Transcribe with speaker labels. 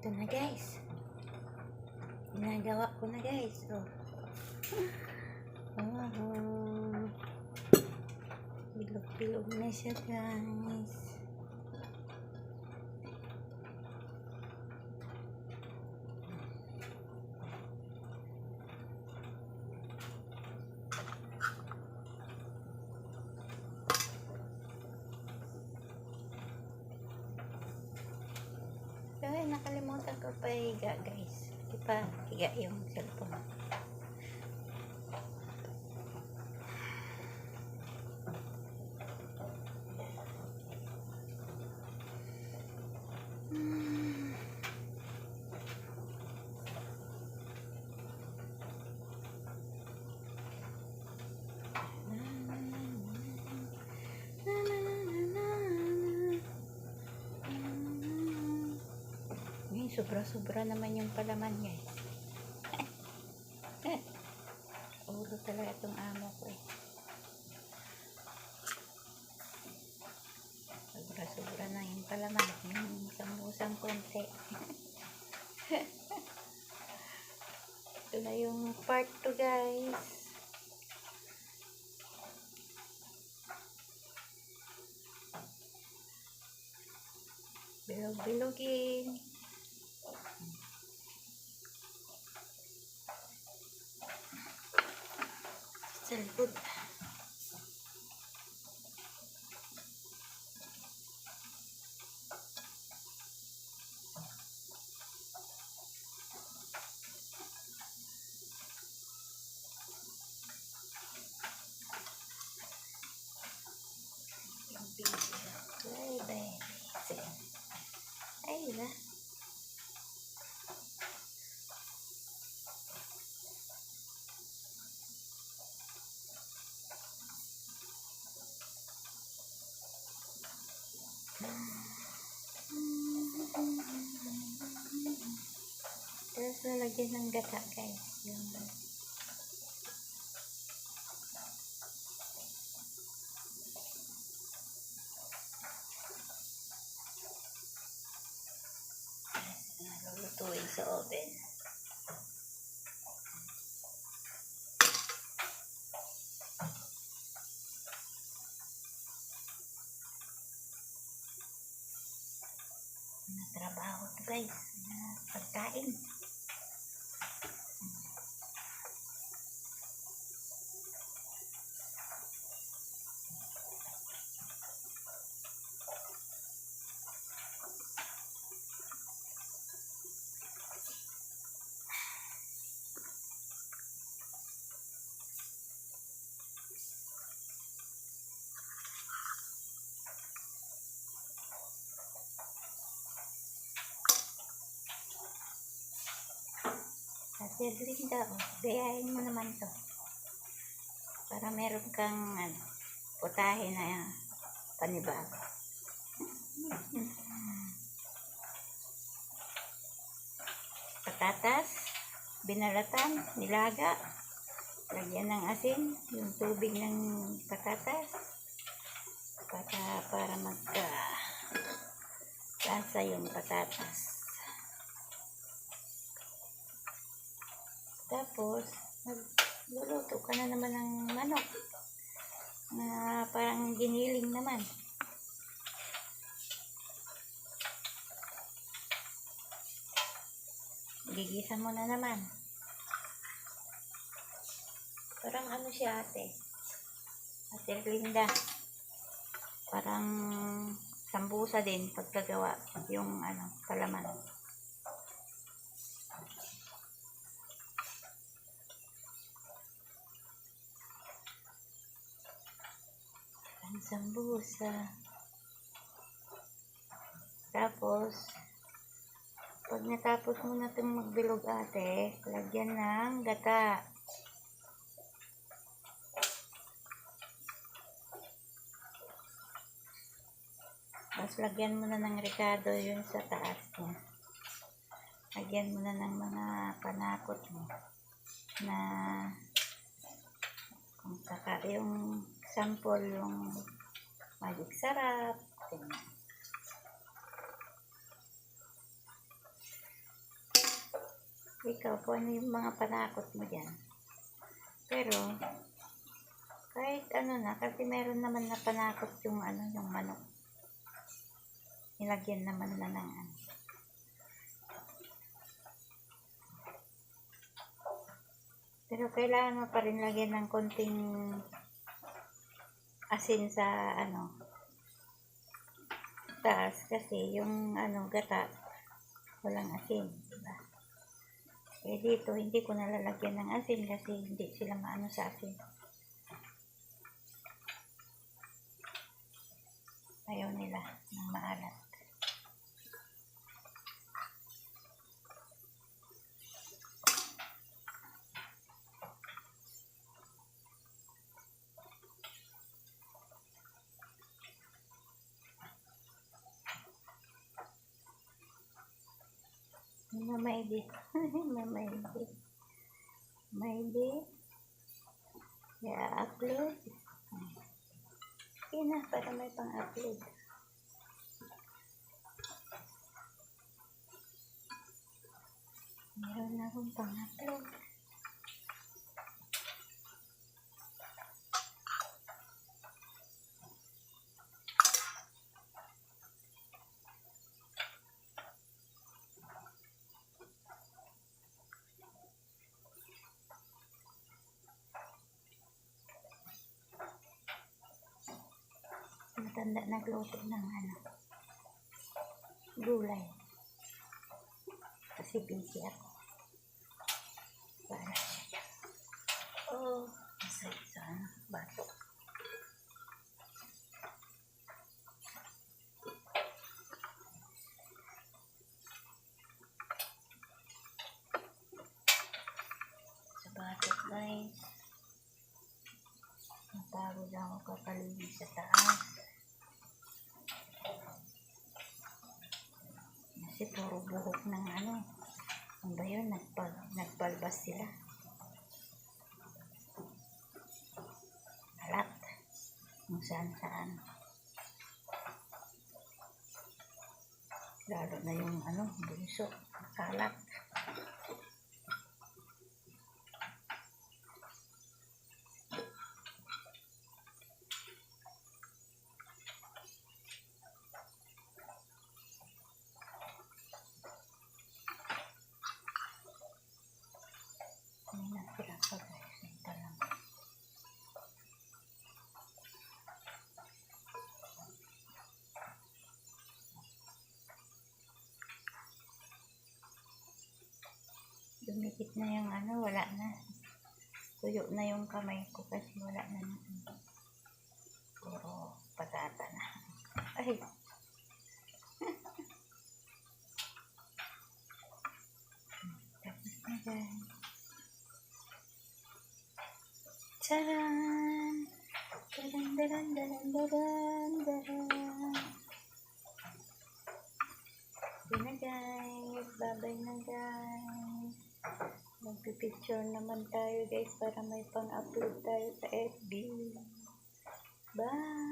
Speaker 1: Ito na guys. Ginagawa ko na guys. Oh. Oh. Bilog-bilog na siya guys. Ay, nakalimutan ko pa higa guys. Di pa higa yung cellphone. Hmm. Na, na, na, na, na, na. Ngayon, sobra-sobra naman yung palaman guys. Ulo talaga itong amo ko eh. Sobra-sobra na yung palaman. Yung isang konti. Ito na yung part 2 guys. Bilog-bilogin. Sa likod. Ay, baby. Ay, ba? Tapos lalagyan ng gata guys. Yung lulutuin sa oven. Na trabaho to guys. Na pagkain Kasi Linda, oh, gayahin mo naman to. Para meron kang ano, putahe na panibago. Patatas, binalatan, nilaga, lagyan ng asin, yung tubig ng patatas, para, para magka lansa yung patatas. Tapos, magluluto ka na naman ng manok na parang giniling naman. Gigisa mo na naman. Parang ano siya ate? Ate Linda. Parang sambusa din pagkagawa yung ano, kalaman. Sambusa. Tapos, pag natapos mo na itong magbilog ate, lagyan ng gata. Tapos lagyan mo na ng ricado yun sa taas niya. Lagyan mo na ng mga panakot mo na kung saka yung sample yung magic sarap. Ganyan. ikaw kung ano yung mga panakot mo dyan. Pero, kahit ano na, kasi meron naman na panakot yung ano, yung manok. Nilagyan naman na ng ano. Pero kailangan mo pa rin lagyan ng konting asin sa ano taas. Kasi yung ano gata walang asin diba? eh dito hindi ko nalalagyan ng asin kasi hindi sila maano sa asin. Ayaw nila ng maalat Mamaidi. Mamaidi. Maidi. Ya, upload. Na, para may pang-upload. Meron na akong pang-upload. Matanda nagluto ng ano, gulay. Kasi busy ako. Para siya. Oh, masakit sa ano, bato. Sa bato guys. Napagod ako kakalinis sa taas. Kasi puro buhok ng ano. Ano ba yun? Nagpal, nagbalbas sila. Alat. Kung saan saan. Lalo na yung ano, bunso. Kalat. Dumikit na yung ano, wala na. Tuyo na yung kamay ko kasi wala na na. Puro patata na. Ay! Tapos na guys. Taran! Taran, taran, taran, taran, taran. Magpipicture naman tayo guys para may pang-upload tayo sa FB. Bye!